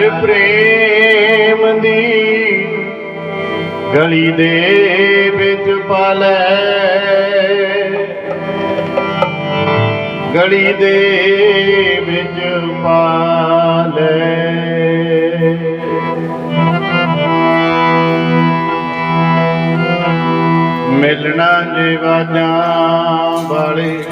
ਕਰ ਪ੍ਰੇਮ ਦੀ ਗਲੀ ਦੇ ਵਿੱਚ ਪਾਲੇ। ਗਲੀ ਦੇ ਵਿੱਚ ਪਾਲੇ। ਮਿਲਣਾ ਜੇ ਵਾਲੇ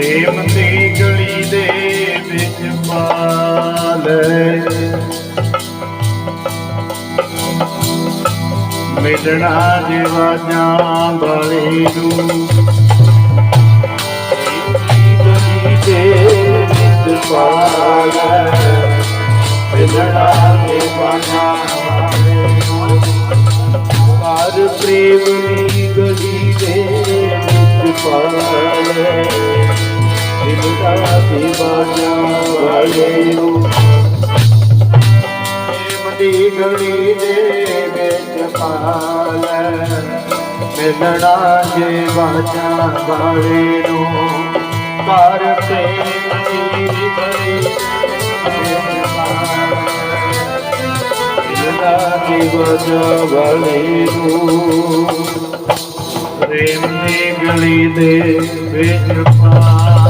ਪ੍ਰੇਮ ਦੀ ਗਲੀ ਦੇ ਵਿੱਚ ਪਾਲ ਮਿਲਣਾ ਜੇ ਵਾਜਾਂ ਵਾਲੇ ਨੂੰ। ਗਲੀ ਦੇ ਵਿੱਚ ਪਾਲੇ ਮਿਲਣਾ ਜੇ ਵਾਲੇ ਨੂੰ। ਹਰ ਪ੍ਰੇਮ ਦੀ ਗਲੀ ਦੇ ਵਿੱਚ ਪਾਲੇ ગણી દેવે જપાલ મેદડા જે વાચા ભાવેનો પાર. પ્રેમની ગણી પ્રેમની ગળી દે વેચપાલ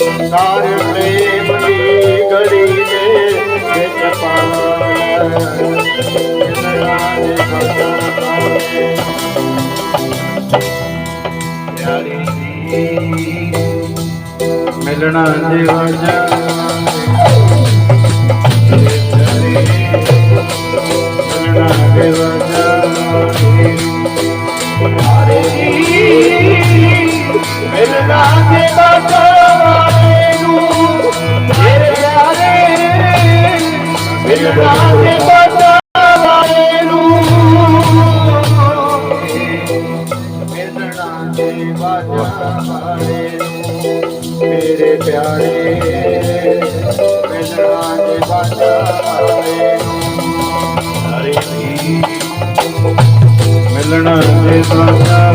ਕਾਰ ਪ੍ਰੇਮ ਦੀ ਗਲੀ ਦੇ ਵਿੱਚ ਪਿਆਰੀ ਜੀ ਮਿਲਣਾ ਜੇ ਮਿਲਣਾ ਜੇ ਵਾਜਾਂ ਹਾਰੇ ਮਿਲਣਾ ਜੇ ਮੇਰੇ ਪਿਆਰੇ ਮਿਲਣਾ ਦੇ ਵਾਜਾਂ ਵਾਲੇ। ਨੂੰ ਹਰੇ ਵੀ ਮਿਲਣਾ ਜੇ ਵਾਜਾਂ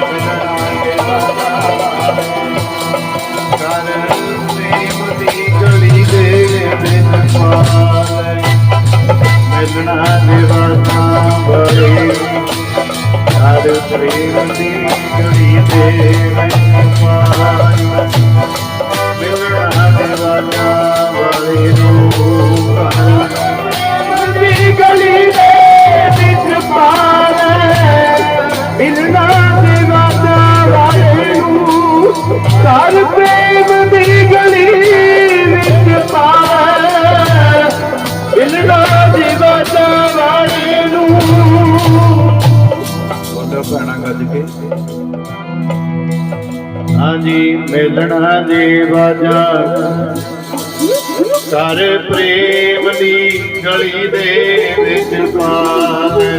Thank you. ਹਾਂਜੀ ਮਿਲਣਾ ਦੇ ਵਾਜਾਂ ਕਰ ਪ੍ਰੇਮ ਦੀ ਗਲੀ ਦੇ ਵਿੱਚ ਪਾਲੇ।